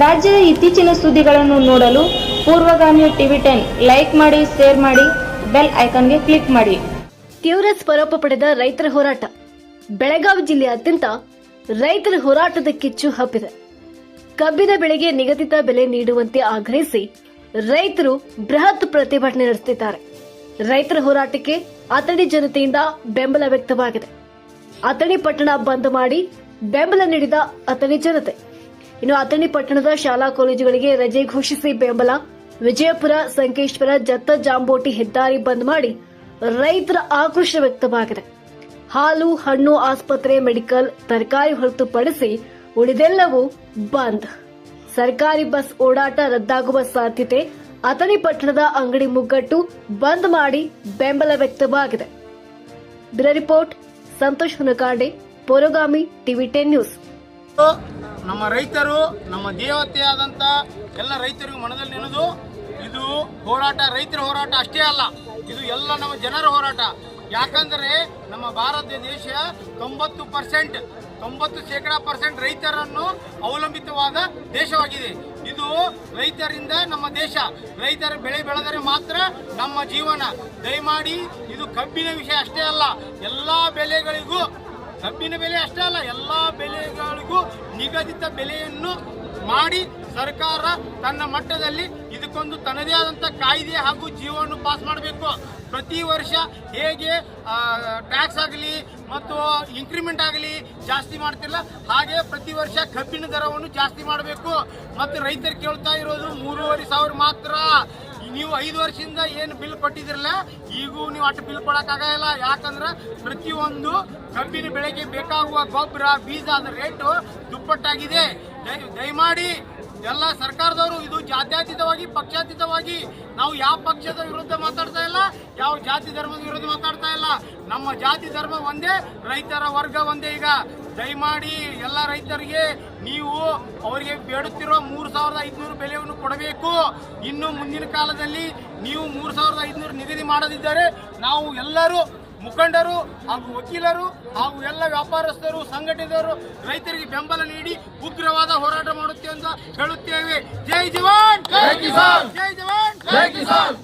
ರಾಜ್ಯದ ಇತ್ತೀಚಿನ ಸುದ್ದಿಗಳನ್ನು ನೋಡಲು ಪೂರ್ವಗಾಮಿ ಟಿವಿ ಟೆನ್ ಲೈಕ್ ಮಾಡಿ, ಶೇರ್ ಮಾಡಿ, ಬೆಲ್ ಐಕಾನ್ಗೆ ಕ್ಲಿಕ್ ಮಾಡಿ. ತೀವ್ರ ಸ್ವರೂಪ ಪಡೆದ ರೈತರ ಹೋರಾಟ. ಬೆಳಗಾವಿ ಜಿಲ್ಲೆಯಾದ್ಯಂತ ರೈತರ ಹೋರಾಟದ ಕಿಚ್ಚು ಹಬ್ಬಿದೆ. ಕಬ್ಬಿನ ಬೆಳೆಗೆ ನಿಗದಿತ ಬೆಲೆ ನೀಡುವಂತೆ ಆಗ್ರಹಿಸಿ ರೈತರು ಬೃಹತ್ ಪ್ರತಿಭಟನೆ ನಡೆಸುತ್ತಿದ್ದಾರೆ. ರೈತರ ಹೋರಾಟಕ್ಕೆ ಅಥಣಿ ಜನತೆಯಿಂದ ಬೆಂಬಲ ವ್ಯಕ್ತವಾಗಿದೆ. ಅಥಣಿ ಪಟ್ಟಣ ಬಂದ್ ಮಾಡಿ ಬೆಂಬಲ ನೀಡಿದ ಅಥಣಿ ಜನತೆ. ಇನ್ನು ಅಥಣಿ ಪಟ್ಟಣದ ಶಾಲಾ ಕಾಲೇಜುಗಳಿಗೆ ರಜೆ ಘೋಷಿಸಿ ಬೆಂಬಲ. ವಿಜಯಪುರ, ಸಂಕೇಶ್ವರ, ಜತ್ತ, ಜಾಂಬೋಟಿ ಹೆದ್ದಾರಿ ಬಂದ್ ಮಾಡಿ ರೈತರ ಆಕ್ರೋಶ ವ್ಯಕ್ತವಾಗಿದೆ. ಹಾಲು, ಹಣ್ಣು, ಆಸ್ಪತ್ರೆ, ಮೆಡಿಕಲ್ ತರಕಾರಿ ಹೊರತುಪಡಿಸಿ ಉಳಿದೆಲ್ಲವೂ ಬಂದ್. ಸರ್ಕಾರಿ ಬಸ್ ಓಡಾಟ ರದ್ದಾಗುವ ಸಾಧ್ಯತೆ ಅಥಣಿ ಪಟ್ಟಣದ ಅಂಗಡಿ ಮುಗ್ಗಟ್ಟು ಬಂದ್ ಮಾಡಿ ಬೆಂಬಲ ವ್ಯಕ್ತವಾಗಿದೆ. Report Santosh Hunakande, Poragami, TV ten news. ನಮ್ಮ ರೈತರು, ನಮ್ಮ ದೇವತೆಯಾದಂತ ಎಲ್ಲ ರೈತರಿಗೂ ಮನದಲ್ಲಿ ನೆನೆದು, ಇದು ಹೋರಾಟ, ರೈತರ ಹೋರಾಟ ಅಷ್ಟೇ ಅಲ್ಲ, ಇದು ಎಲ್ಲ ನಮ್ಮ ಜನರ ಹೋರಾಟ. ಯಾಕಂದರೆ ನಮ್ಮ ಭಾರತ ದೇಶ ತೊಂಬತ್ತು ಪರ್ಸೆಂಟ್, ತೊಂಬತ್ತು ಶೇಕಡಾ ಪರ್ಸೆಂಟ್ ರೈತರನ್ನು ಅವಲಂಬಿತವಾದ ದೇಶವಾಗಿದೆ. ಇದು ರೈತರಿಂದ ನಮ್ಮ ದೇಶ, ರೈತರ ಬೆಳೆ ಬೆಳೆದರೆ ಮಾತ್ರ ನಮ್ಮ ಜೀವನ. ದಯಮಾಡಿ, ಇದು ಕಬ್ಬಿನ ವಿಷಯ ಅಷ್ಟೇ ಅಲ್ಲ, ಎಲ್ಲ ಬೆಳೆಗಳಿಗೂ ಕಬ್ಬಿನ ಬೆಲೆ ಅಷ್ಟೇ ಅಲ್ಲ, ಎಲ್ಲ ಬೆಲೆಗಳಿಗೂ ನಿಗದಿತ ಬೆಲೆಯನ್ನು ಮಾಡಿ ಸರ್ಕಾರ ತನ್ನ ಮಟ್ಟದಲ್ಲಿ ಇದಕ್ಕೊಂದು ತನ್ನದೇ ಆದಂಥ ಕಾಯ್ದೆ ಹಾಗೂ ಜೀವವನ್ನು ಪಾಸ್ ಮಾಡಬೇಕು. ಪ್ರತಿ ವರ್ಷ ಹೇಗೆ ಟ್ಯಾಕ್ಸ್ ಆಗಲಿ ಮತ್ತು ಇನ್ಕ್ರಿಮೆಂಟ್ ಆಗಲಿ ಜಾಸ್ತಿ ಮಾಡ್ತಿಲ್ಲ, ಹಾಗೆ ಪ್ರತಿ ವರ್ಷ ಕಬ್ಬಿನ ದರವನ್ನು ಜಾಸ್ತಿ ಮಾಡಬೇಕು. ಮತ್ತು ರೈತರು ಕೇಳ್ತಾ ಇರೋದು ಮೂರುವರೆ ಸಾವಿರ ಮಾತ್ರ. ನೀವು ಐದು ವರ್ಷದಿಂದ ಏನು ಬಿಲ್ ಕೊಟ್ಟಿದ್ರಲ್ಲ, ಈಗೂ ನೀವು ಅಷ್ಟು ಬಿಲ್ ಕೊಡೋಕ್ಕಾಗಲ್ಲ ಯಾಕಂದ್ರೆ ಪ್ರತಿಯೊಂದು ಕಬ್ಬಿನ ಬೆಳೆಗೆ ಬೇಕಾಗುವ ಗೊಬ್ಬರ, ಬೀಜ ಅದ ರೇಟು ದುಪ್ಪಟ್ಟಾಗಿದೆ. ದಯ- ದಯಮಾಡಿ ಎಲ್ಲ ಸರ್ಕಾರದವರು ಇದು ಜಾತ್ಯತೀತವಾಗಿ, ಪಕ್ಷಾತೀತವಾಗಿ ನಾವು ಯಾವ ಪಕ್ಷದ ವಿರುದ್ಧ ಮಾತಾಡ್ತಾ ಇಲ್ಲ, ಯಾವ ಜಾತಿ ಧರ್ಮದ ವಿರುದ್ಧ ಮಾತಾಡ್ತಾ ಇಲ್ಲ. ನಮ್ಮ ಜಾತಿ ಧರ್ಮ ಒಂದೇ, ರೈತರ ವರ್ಗ ಒಂದೇ ಈಗ. ದಯಮಾಡಿ ಎಲ್ಲ ರೈತರಿಗೆ ನೀವು ಅವರಿಗೆ ಬೇಡುತ್ತಿರುವ ಮೂರು ಸಾವಿರದ ಐದುನೂರು ಬೆಲೆಯನ್ನು ಕೊಡಬೇಕು. ಇನ್ನು ಮುಂದಿನ ಕಾಲದಲ್ಲಿ ನೀವು ಮೂರು ಸಾವಿರದ ಐದುನೂರು ನಿಗದಿ ಮಾಡದಿದ್ದರೆ ನಾವು ಎಲ್ಲರೂ ಮುಖಂಡರು ಹಾಗೂ ವಕೀಲರು ಹಾಗೂ ಎಲ್ಲ ವ್ಯಾಪಾರಸ್ಥರು ಸಂಘಟಿತರು ರೈತರಿಗೆ ಬೆಂಬಲ ನೀಡಿ ಉಗ್ರವಾದ ಹೋರಾಟ ಮಾಡುತ್ತೇವೆ ಅಂತ ಹೇಳುತ್ತೇವೆ. ಜೈ ಜವಾನ್! ಜೈ ಜವಾನ್! ಜೈ ಜವಾನ್